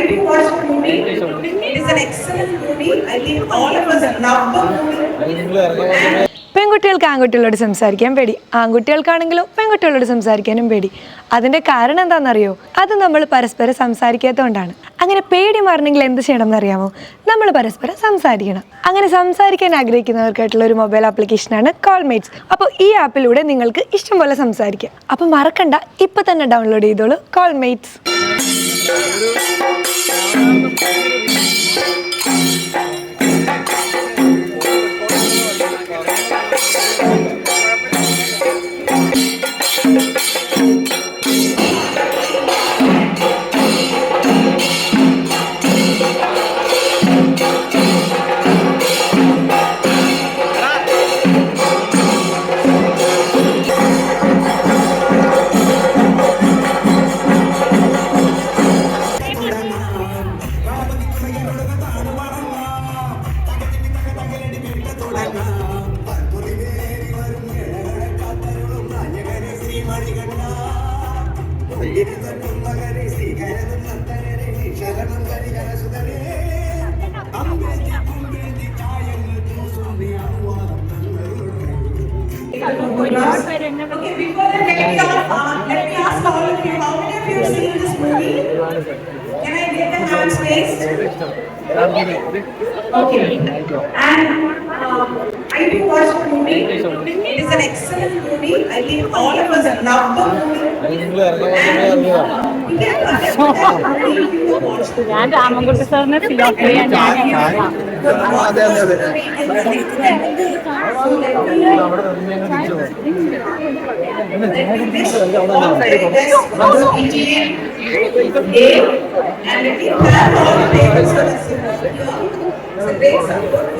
I you watch the movie. It is an excellent movie. I think all of us love the movie. പെൺകുട്ടികൾക്ക് ആൺകുട്ടികളോട് സംസാരിക്കാൻ പേടി. ആൺകുട്ടികൾക്കാണെങ്കിലും പെൺകുട്ടികളോട് സംസാരിക്കാനും പേടി. അതിന്റെ കാരണം എന്താണെന്നറിയോ? അത് നമ്മൾ പരസ്പരം സംസാരിക്കാത്തതുകൊണ്ടാണ്. അങ്ങനെ പേടി മാറണമെങ്കിൽ എന്ത് ചെയ്യണം എന്നറിയാമോ നമ്മൾ പരസ്പരം സംസാരിക്കണം. അങ്ങനെ സംസാരിക്കാൻ ആഗ്രഹിക്കുന്നവർക്കായിട്ടുള്ള ഒരു മൊബൈൽ ആപ്ലിക്കേഷനാണ് കോൾമേറ്റ്സ് അപ്പോൾ ഈ ആപ്പിലൂടെ നിങ്ങൾക്ക് ഇഷ്ടംപോലെ സംസാരിക്കാം. അപ്പോൾ മറക്കണ്ട ഇപ്പൊ തന്നെ ഡൗൺലോഡ് ചെയ്തോളൂ കോൾമേറ്റ്സ് Música Can I get the hands raised? Okay. And um, I you watch the movie. It is an excellent movie. I think all of us love the movie. And uh, ഞാൻ രാമൻകുട്ടി സാറിനെ philosophy ഞാൻ അതെ അതെ അതെ And